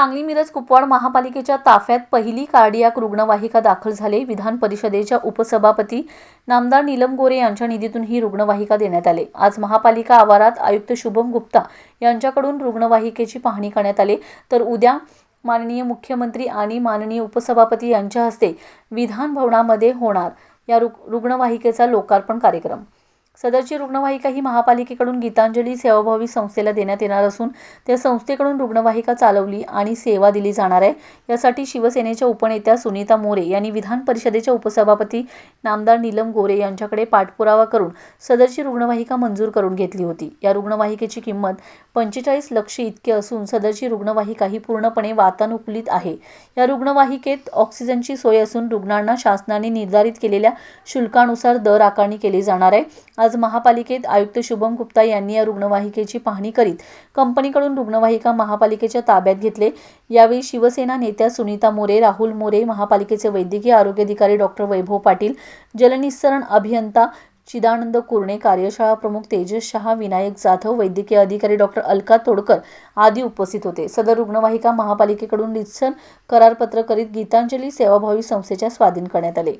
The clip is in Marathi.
सांगली मिरज कुपवाड महापालिकेच्या ताफ्यात पहिली कार्डियाक रुग्णवाहिका दाखल झाली. विधान परिषदेच्या उपसभापती नामदार नीलम गोरे यांच्या निधीतून ही रुग्णवाहिका देण्यात आली. आज महापालिका आवारात आयुक्त शुभम गुप्ता यांच्याकडून रुग्णवाहिकेची पाहणी करण्यात आली. तर उद्या माननीय मुख्यमंत्री आणि माननीय उपसभापती यांच्या हस्ते विधान भवनामध्ये होणार या रुग्णवाहिकेचा लोकार्पण कार्यक्रम. सदरची रुग्णवाहिका ही महापालिकेकडून गीतांजली सेवाभावी संस्थेला देण्यात येणार असून त्या संस्थेकडून रुग्णवाहिका चालवली आणि सेवा दिली जाणार आहे. यासाठी शिवसेनेच्या उपनेत्या सुनीता मोरे यांनी विधान परिषदेच्या उपसभापती नामदार नीलम गोरे यांच्याकडे पाठपुरावा करून सदरची रुग्णवाहिका मंजूर करून घेतली होती. या रुग्णवाहिकेची किंमत पंचेचाळीस लक्ष इतके असून सदरची रुग्णवाहिका ही पूर्णपणे वातानुकूलित आहे. या रुग्णवाहिकेत ऑक्सिजनची सोय असून रुग्णांना शासनाने निर्धारित केलेल्या शुल्कानुसार दर आकारणी केली जाणार आहे. आज आज महापालिकेत आयुक्त शुभम गुप्ता यांनी या रुग्णवाहिकेची पाहणी करीत कंपनीकडून रुग्णवाहिका महापालिकेच्या ताब्यात घेतले. यावेळी शिवसेना नेत्या सुनीता मोरे राहुल मोरे महापालिकेचे वैद्यकीय आरोग्य अधिकारी डॉक्टर वैभव पाटील जलनिस्सरण अभियंता चिदानंद कुर्णे कार्यशाळा प्रमुख तेजस शहा विनायक जाधव वैद्यकीय अधिकारी डॉक्टर अलका तोडकर आदी उपस्थित होते. सदर रुग्णवाहिका महापालिकेकडून रितसर करारपत्र करीत गीतांजली सेवाभावी संस्थेच्या स्वाधीन करण्यात आले.